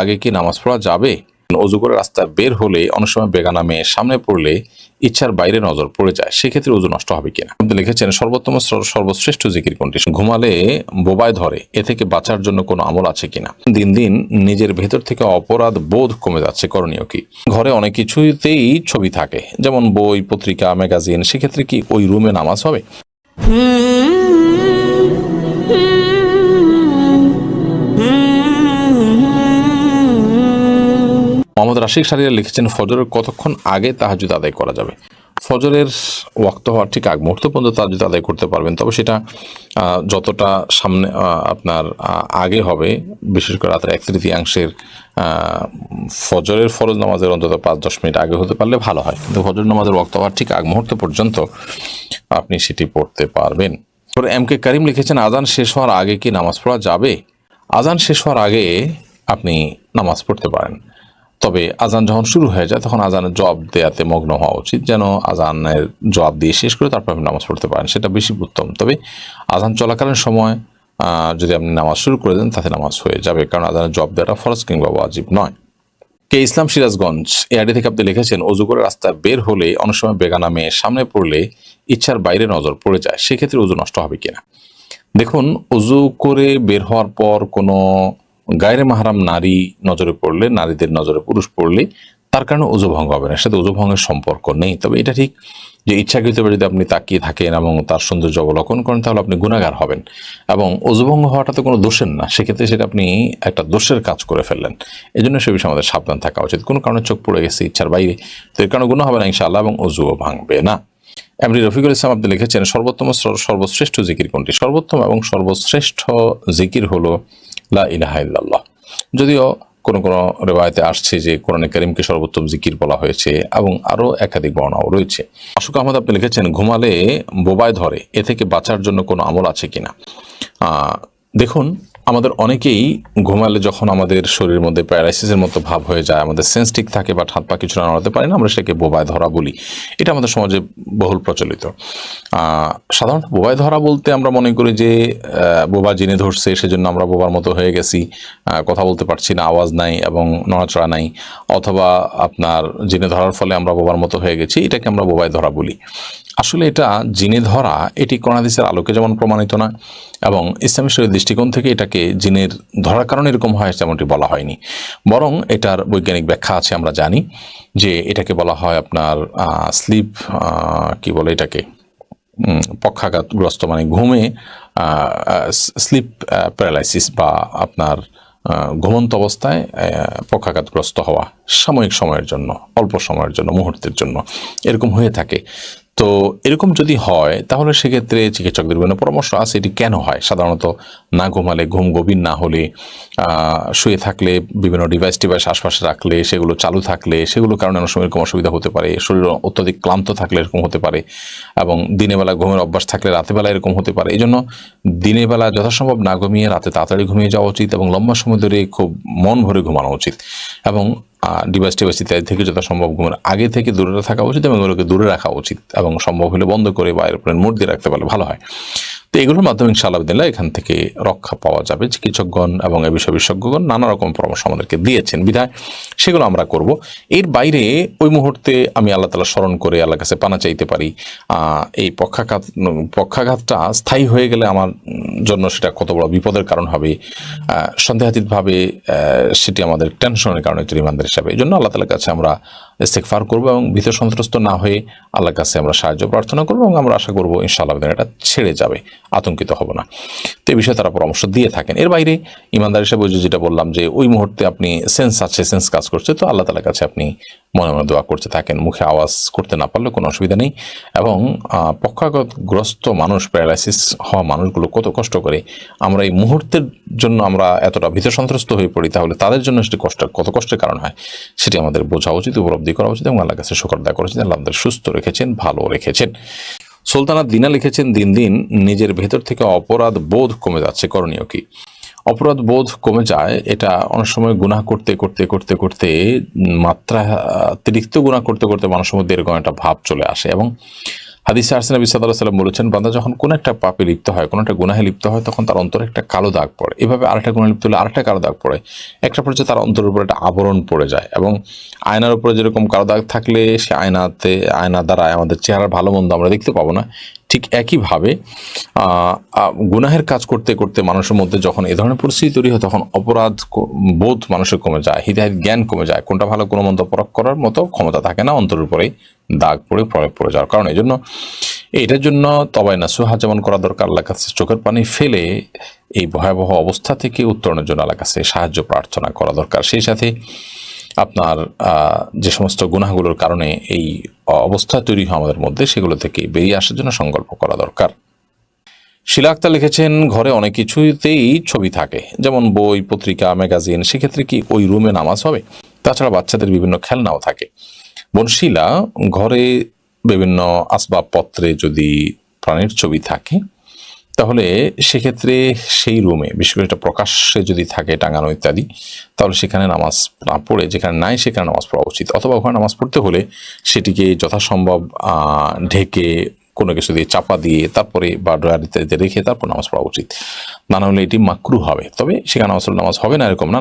আগে কি নামাজ পড়া যাবে? অজু করে রাস্তায় বের হলে, অনেক সময় বেগানা মেয়ে সামনে পড়লে ইচ্ছার বাইরে নজর পড়ে যায়। সেক্ষেত্রে অজু নষ্ট হবে কিনা? আপনি লিখেছেন, সর্বোত্তম সর্বশ্রেষ্ঠ জিকির কোনটি? ঘুমালে বোবায় ধরে, এ থেকে বাঁচার জন্য কোনো আমল আছে কিনা? দিন দিন নিজের ভেতর থেকে অপরাধ বোধ কমে যাচ্ছে। করণীয় কি? ঘরে অনেক কিছুতেই ছবি থাকে, যেমন বই, পত্রিকা, ম্যাগাজিন। সেক্ষেত্রে কি ওই রুমে নামাজ হবে? মোহাম্মদ রাশিক সারিয়া লিখেছেন, ফজরের কতক্ষণ আগে তাহাজুদ আদায় করা যাবে? ফজরের ওয়াক্ত হওয়ার ঠিক আগ মুহূর্ত পর্যন্ত তাহাজুদ আদায় করতে পারবেন, তবে সেটা যতটা সামনে আপনার আগে হবে, বিশেষ করে রাতের এক তৃতীয়াংশের ফজরের ফরজ নামাজের অন্তত পাঁচ দশ মিনিট আগে হতে পারলে ভালো হয়। কিন্তু ফজর নামাজের ওয়াক্ত হওয়ার ঠিক আগ মুহূর্ত পর্যন্ত আপনি সেটি পড়তে পারবেন। এরপরে এম কে করিম লিখেছেন, আজান শেষ হওয়ার আগে কি নামাজ পড়া যাবে? আজান শেষ হওয়ার আগে আপনি নামাজ পড়তে পারেন। তবে আজান যখন শুরু হয়ে যায়, তখন আজানের জবাব দেওয়াতে মগ্ন হওয়া উচিত। যেন আজানের জবাব দিয়ে শেষ করে তারপর আপনি নামাজ পড়তে পারেন, সেটা বেশি উত্তম। তবে আজান চলাকালীন সময় যদি আপনি নামাজ শুরু করে দেন, তাতে নামাজ হয়ে যাবে, কারণ আজানের জবাব দেওয়াটা ফরজ কিংবা ওয়াজিব নয়। কে ইসলাম সিরাজগঞ্জ এ এআডি থেকে আপনি লিখেছেন, অজু করে রাস্তায় বের হলে অনেক সময় বেগানা মেয়ে সামনে পড়লে ইচ্ছার বাইরে নজর পড়ে যায়, সেক্ষেত্রে অজু নষ্ট হবে কিনা? দেখুন, অজু করে বের হওয়ার পর কোনো গায়ের মাহারাম নারী নজরে পড়লে, নারীদের নজরে পুরুষ পড়লে তার কারণে অজু ভঙ্গ হবে না। সাথে অজু ভঙ্গের সম্পর্ক নেই। তবে এটা ঠিক যে ইচ্ছাকৃতভাবে যদি আপনি তাকিয়ে থাকেন এবং তার সৌন্দর্য অবলোকন করেন, তাহলে আপনি গুণাগার হবেন। এবং অজুভঙ্গ হওয়াটা তো কোনো দোষের না। সেক্ষেত্রে সেটা আপনি একটা দোষের কাজ করে ফেললেন। এই জন্য সে বিষয়ে আমাদের সাবধান থাকা উচিত। কোনো কারণে চোখ পড়ে গেছে, ইচ্ছার বাইরে, তো এর কারণে গুণ হবে না ইনশাআল্লাহ এবং অজুও ভাঙবে না। এমনি রফিকুল ইসলাম আপনি লিখেছেন, সর্বোত্তম সর্বশ্রেষ্ঠ জিকির কোনটি? সর্বোত্তম এবং সর্বশ্রেষ্ঠ জিকির হলো লা ইলাহা ইল্লাল্লাহ। যদিও কোন কোন রেবায়তে আসছে যে কোরআনে করিমকে সর্বোত্তম জিকির বলা হয়েছে এবং আরও একাধিক বর্ণাও রয়েছে। আশুক আহমদ, আপনি লিখেছেন, ঘুমালে বোবায় ধরে, এ থেকে বাঁচার জন্য কোনো আমল আছে কিনা? দেখুন আমাদের অনেকেই ঘুমালে যখন আমাদের শরীরের মধ্যে প্যারালাইসিসের মতো ভাব হয়ে যায়, আমাদের সেন্স ঠিক থাকে বা হাত পা কিছু নাড়াতে পারি না, আমরা সেটাকে বোবায় ধরা বলি। এটা আমাদের সমাজে বহুল প্রচলিত। সাধারণত বোবায় ধরা বলতে আমরা মনে করি যে বোবা জেনে ধরছে, সেজন্য আমরা বোবার মতো হয়ে গেছি। কথা বলতে পারছি না, আওয়াজ নাই এবং নড়াচড়া নাই। অথবা আপনার জেনে ধরার ফলে আমরা বোবার মতো হয়ে গেছি, এটাকে আমরা বোবায় ধরা বলি। আসলে এটা জিনে ধরা, এটি করোনাদিসের আলোকে যেমন প্রমাণিত না এবং ইসলামী শরীর দৃষ্টিকোণ থেকে এটাকে জিনের ধরার কারণে এরকম হয় তেমনটি বলা হয়নি। বরং এটার বৈজ্ঞানিক ব্যাখ্যা আছে, আমরা জানি যে এটাকে বলা হয় আপনার স্লিপ কি বলে এটাকে পক্ষাঘাতগ্রস্ত মানে ঘুমে স্লিপ প্যারালাইসিস বা আপনার ঘুমন্ত অবস্থায় পক্ষাঘাতগ্রস্ত হওয়া সাময়িক সময়ের জন্য, অল্প সময়ের জন্য, মুহূর্তের জন্য এরকম হয়ে থাকে। তো এরকম যদি হয়, তাহলে সেক্ষেত্রে চিকিৎসকদের বিভিন্ন পরামর্শ আছে? এটি কেন হয়? সাধারণত না ঘুমালে ঘুম গভীর না হলে শুয়ে থাকলে, বিভিন্ন ডিভাইস টিভাইস আশপাশে রাখলে, সেগুলো চালু থাকলে, সেগুলোর কারণে অনেক সময় এরকম অসুবিধা হতে পারে। শরীর অত্যধিক ক্লান্ত থাকলে এরকম হতে পারে এবং দিনের বেলা ঘুমের অভ্যাস থাকলে রাতের বেলা এরকম হতে পারে। এই জন্য দিনের বেলা যথাসম্ভব না ঘুমিয়ে রাতে তাড়াতাড়ি ঘুমিয়ে যাওয়া উচিত এবং লম্বা সময় ধরে খুব মন ভরে ঘুমানো উচিত। এবং ডিভাইস টিভাইস ইত্যাদি থেকে যথাসম্ভব ঘুমের আগে থেকে দূরে থাকা উচিত এবং ওগুলোকে দূরে রাখা উচিত এবং সম্ভব হলে বন্ধ করে বা এরোপ্লেন মোড দিয়ে রাখতে পারলে ভালো হয়। তো এগুলোর মাধ্যমে ইনশাআল্লাহ এখান থেকে রক্ষা পাওয়া যাবে। চিকিৎসকগণ এবং এ বিষয়ে বিশেষজ্ঞগণ নানা রকম পরামর্শ আমাদেরকে দিয়েছেন। বিধায় সেগুলো আমরা করব। এর বাইরে ওই মুহূর্তে আমি আল্লাহ তালা স্মরণ করে আল্লাহর কাছে পানা চাইতে পারি। এই পক্ষাঘাত, পক্ষাঘাতটা স্থায়ী হয়ে গেলে আমার জন্য সেটা কত বড় বিপদের কারণ হবে। সন্দেহাতীতভাবে সেটি আমাদের টেনশনের কারণে একটি রিমান্ডার হিসাবে। এই জন্য আল্লাহ তালার কাছে আমরা ইস্তেকফার করব এবং ভীত সন্ত্রস্ত না হয়ে আল্লাহর কাছে আমরা সাহায্য প্রার্থনা করব এবং আমরা আশা করব ইনশাআল্লাহ এটা ছেড়ে যাবে। আতঙ্কিত হব না। তো এই বিষয়ে তারা পরামর্শ দিয়ে থাকেন। এর বাইরে ইমানদার হিসাবে যেটা বললাম যে ওই মুহূর্তে আপনি সেন্স আছে সেন্স কাজ করছে তো আল্লাহ তালার কাছে আপনি মনে মনে দোয়া করতে থাকেন। মুখে আওয়াজ করতে না পারলে কোনো অসুবিধা নেই এবং আহ, পক্ষাঘাতগ্রস্ত মানুষ প্যারালাইসিস হওয়া মানুষগুলো কত কষ্ট করে আমরা এই মুহূর্তের জন্য আমরা এতটা ভীত সন্ত্রস্ত হয়ে পড়ি তাহলে তাদের জন্য সেটি কষ্ট কত কষ্টের কারণ হয়? সেটি আমাদের বোঝা উচিত উপলব্ধি করা উচিত এবং আল্লাহ কাছে শুকর দেওয়া করা উচিত। আল্লাহ আমাদের সুস্থ রেখেছেন ভালো রেখেছেন। সুলতানা দিনা লিখেছেন, দিন দিন নিজের ভেতর থেকে অপরাধ বোধ কমে যাচ্ছে। করণীয় কি? অপরাধ বোধ কমে যায়, এটা অনেক সময় গুণা করতে করতে করতে করতে মাত্রা, অতিরিক্ত গুণা করতে করতে মানুষের মধ্যে এরকম একটা ভাব চলে আসে এবং হাদিসে আরসিন সাল্লাহ সাল্লাম বলেছেন, বান্দা যখন কোনো একটা পাপে লিপ্ত হয়, কোনো একটা গুনাহে লিপ্ত হয়, তখন তার অন্তরে একটা কালো দাগ পড়ে। এভাবে আরেকটা গুণা লিপ্ত হলে আরেকটা কালো দাগ পড়ে। একটা পর্যায়ে তার অন্তরের উপর একটা আবরণ পড়ে যায় এবং আয়নার উপরে যেরকম কালো দাগ থাকলে সে আয়নাতে, আয়না দ্বারা আমাদের চেহারার ভালো মন্দ আমরা দেখতে পাবো না। ঠিক একইভাবে গুনাহের কাজ করতে করতে মানুষের মধ্যে যখন এ ধরনের পরিস্থিতি তৈরি হয়, তখন অপরাধ বোধ মানুষের কমে যায় হৃদয়ের জ্ঞান কমে যায়। কোনটা ভালো, কোনো মন্দ পরখ করার মতো ক্ষমতা থাকে না, অন্তরের উপরেই দাগ পড়ে প্রয়োগ পড়ে যাওয়ার কারণ। এই জন্য এটার জন্য তবাই না সুহা যেমন করা দরকার আল্লাহ চোখের পানি ফেলে এই ভয়াবহ অবস্থা থেকে উত্তরণের জন্য আল্লাহ কাছে সাহায্য প্রার্থনা করা দরকার। সেই সাথে আপনার যে সমস্ত গুনাহগুলোর কারণে এই অবস্থা তৈরি হয় আমাদের মধ্যে, সেগুলো থেকে বেরিয়ে আসার জন্য সংকল্প করা দরকার। শিলা আক্তার লিখেছেন, ঘরে অনেক কিছুতেই ছবি থাকে, যেমন বই, পত্রিকা, ম্যাগাজিন, সেক্ষেত্রে কি ওই রুমে নামাজ হবে? তাছাড়া বাচ্চাদের বিভিন্ন খেলনাও থাকে। বোন শিলা, ঘরে বিভিন্ন আসবাবপত্রে যদি প্রাণীর ছবি থাকে তাহলে সেক্ষেত্রে সেই রুমে বিশেষ করে এটা প্রকাশ্যে যদি থাকে টাঙানো ইত্যাদি, তাহলে সেখানে নামাজ না পড়ে, যেখানে নাই সেখানে নামাজ পড়া উচিত। অথবা ওখানে নামাজ পড়তে হলে সেটিকে যথাসম্ভব ঢেকে কোনো কিছু দিয়ে চাপা দিয়ে তারপরে বা ড্রয়ার ইত্যাদিতে রেখে তারপর নামাজ পড়া উচিত। না হলে এটি মাকরু হবে। তবে সেখানে নামাজ নামাজ হবে না, এরকম না।